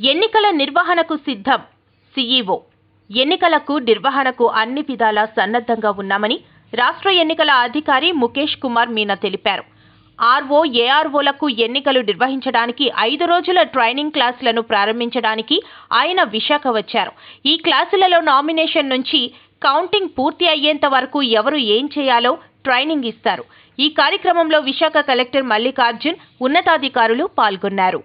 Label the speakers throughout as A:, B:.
A: ఎన్నికల నిర్వహణకు సిద్ధం. సీఈఓ. ఎన్నికలకు నిర్వహణకు అన్ని విధాలా సన్నద్ధంగా ఉన్నామని రాష్ట్ర ఎన్నికల అధికారి ముఖేష్ కుమార్ మీనా తెలిపారు. ఆర్ఓ ఏఆర్ఓలకు ఎన్నికలు నిర్వహించడానికి ఐదు రోజుల ట్రైనింగ్ క్లాసులను ప్రారంభించడానికి ఆయన విశాఖ వచ్చారు. ఈ క్లాసులలో నామినేషన్ నుంచి కౌంటింగ్ పూర్తి అయ్యేంత వరకు ఎవరు ఏం చేయాలో ట్రైనింగ్ ఇస్తారు. ఈ కార్యక్రమంలో విశాఖ కలెక్టర్ మల్లికార్జున్ ఉన్నతాధికారులు పాల్గొన్నారు.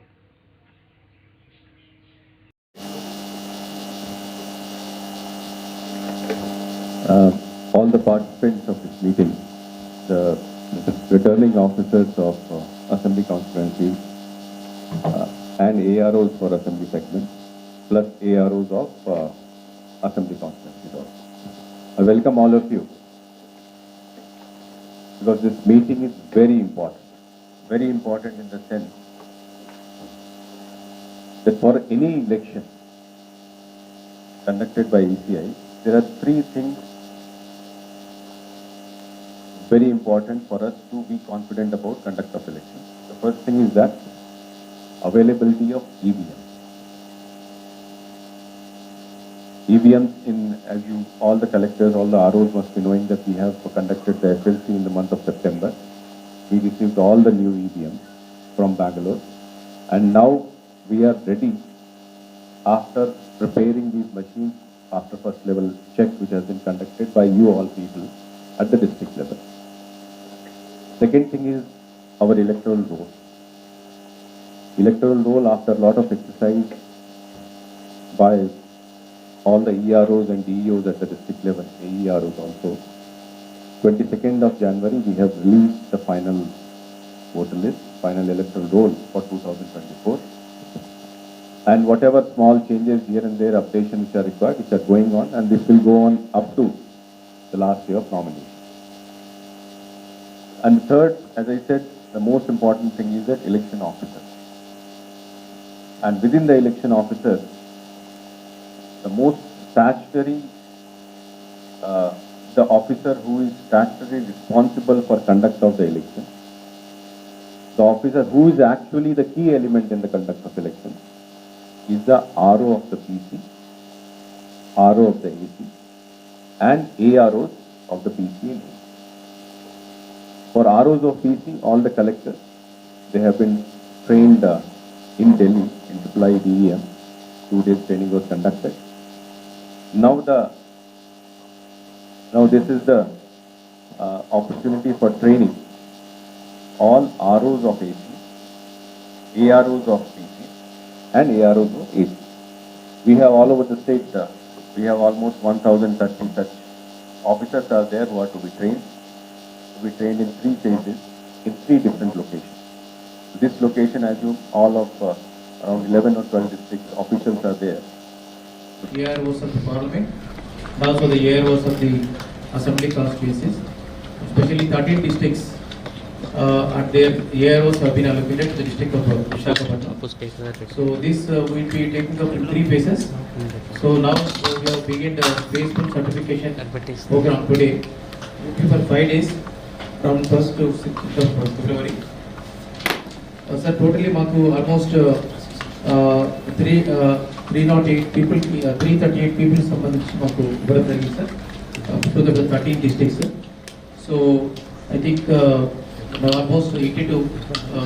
B: All the participants of this meeting, the returning officers of uh, assembly constituencies uh, and AROs for assembly segment, plus AROs of uh, assembly constituencies. I welcome all of you because this meeting is very important, very important in the sense that for any election conducted by ECI, there are three things very important for us to be confident about conduct of elections. The first thing is that availability of E EVM. EVMs in, as you, all the collectors, all the ROs must be knowing that we have conducted the FLC in the month of September. We received all the new EVMs from Bangalore. And now we are ready after preparing these machines after first level check which has been conducted by you all people at the district level. Second thing is our electoral roll. Electoral roll after a lot of exercise by all the EROs and DEOs at the district level, AEROs also. 22nd of January we have released the final voter list, final electoral roll for 2024 and whatever small changes here and there, updations which are required, which are going on, and this will go on up to the last day of nomination. And third, as I said, the most important thing is that election officer. And within the election officer, the most statutory, uh, the officer who is statutorily responsible for conduct of the election, the officer who is actually the key element in the conduct of election, is the RO of the PC, RO of the AC, and AROs of the PC and AC. For ROs of PC, all the collectors, they have been trained uh, in Delhi in Supply DEM. Two days training was conducted. Now the, now this is the uh, opportunity for training all ROs of AC, AROs of PC, and AROs of AC. We have all over the state, uh, we have almost 1,030 such officers are there who are to be trained, to be trained in three phases, in three different locations. This location, as you, all of uh, around 11 or 12 districts officials are there.
C: Year was of the parliament, and also the year was of the assembly constituencies, especially 13 districts, uh, and their AROs have been allocated to the district of. So this uh, will be taken up in three phases. So now uh, we have begun the phase certification program today, for five days, from first to sixth of February sir totally మాకు almost three three nought eight people three thirty eight people సంబంధించి మాకు ఇవ్వడం జరిగింది sir two thousand thirteen districts so I think almost eighty to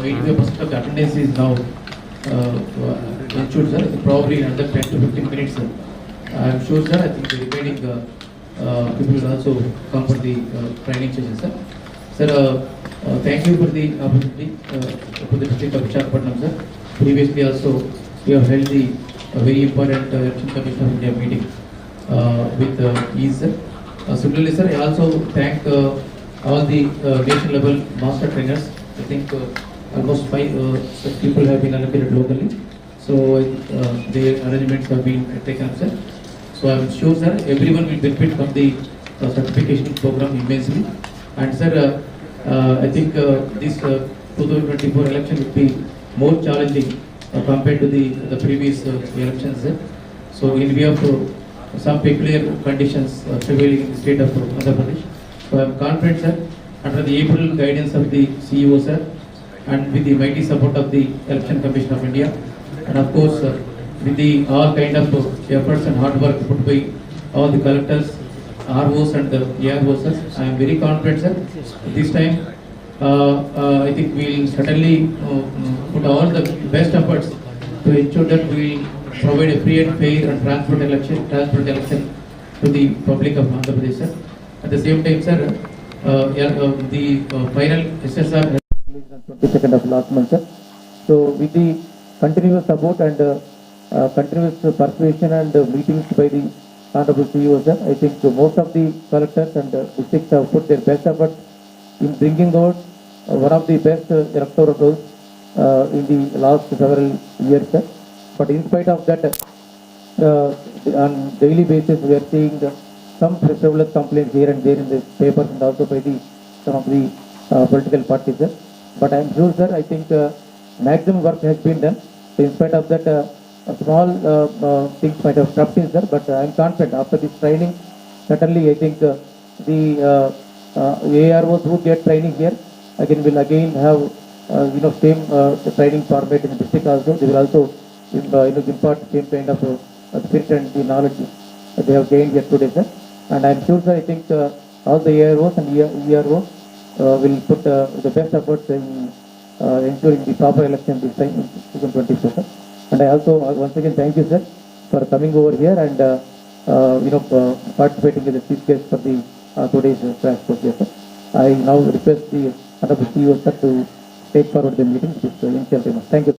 C: eighty five percent of attendance is now ensured sir probably another 10 to 15 minutes sir i am sure sir i think the remaining uh, uh, people will sir uh, uh, thank you for the opportunity uh, for the district of sir previously also we have held the very important election commission of India meeting with uh, ease sir similarly sir I also thank all the nation level master trainers I think almost five people have been allocated locally. So uh, arrangements have been taken up, sir. So I am sure, sir, everyone will benefit from the uh, certification program immensely. And sir, I think uh, this uh, 2024 election will be more challenging uh, compared to the the previous uh, elections. So in view of uh, some peculiar conditions uh, prevailing in the state of uh, Andhra Pradesh. So I am confident, sir, under the April guidance of the CEO, sir, and with the mighty support of the Election Commission of India, and of course, uh,
D: with the all kind of efforts and hard work put by all the collectors, ROs and the AROs, sir. I am very confident, sir. This time, uh, uh, I think we will certainly uh, put all the best efforts to ensure that we provide a free and fair and transparent election, transparent election to the public of Andhra Pradesh, sir. At the same time, sir, uh, yeah, uh, the uh, final SSR
C: has on 22nd of last month, sir. So with the continuous support and uh, uh, continuous persuasion and uh, meetings by the honorable I think uh, most of the collectors and uh, districts have put their best effort in bringing out uh, one of the best uh, electoral rolls uh, in the last several years. But in spite of that, uh, on daily basis, we are seeing uh, some frivolous complaints here and there in the papers and also by the, some of the uh, political parties. But I am sure, sir, I think uh, maximum work has been done. So in spite of that, uh, a small uh, uh, things might have dropped in, sir, but I am confident after this training, certainly I think uh, the uh, uh, AROs who get training here, again will again have, uh, you know, same uh, training format in the district also. They will also, uh, you know, impart same kind of uh, spirit and the knowledge that they have gained here today, sir. And I am sure, sir, I think uh, all the AROs and EROs uh, will put uh, the best efforts in uh, ensuring the proper election this time in 2024, sir. And I also, uh, once again, thank you, sir, for coming over here and, uh, uh, you know, uh, participating in the chief case for the uh, today's uh, crash course, yes, sir. I now request the honorable CEO, sir, to take forward the meeting this uh. Thank you.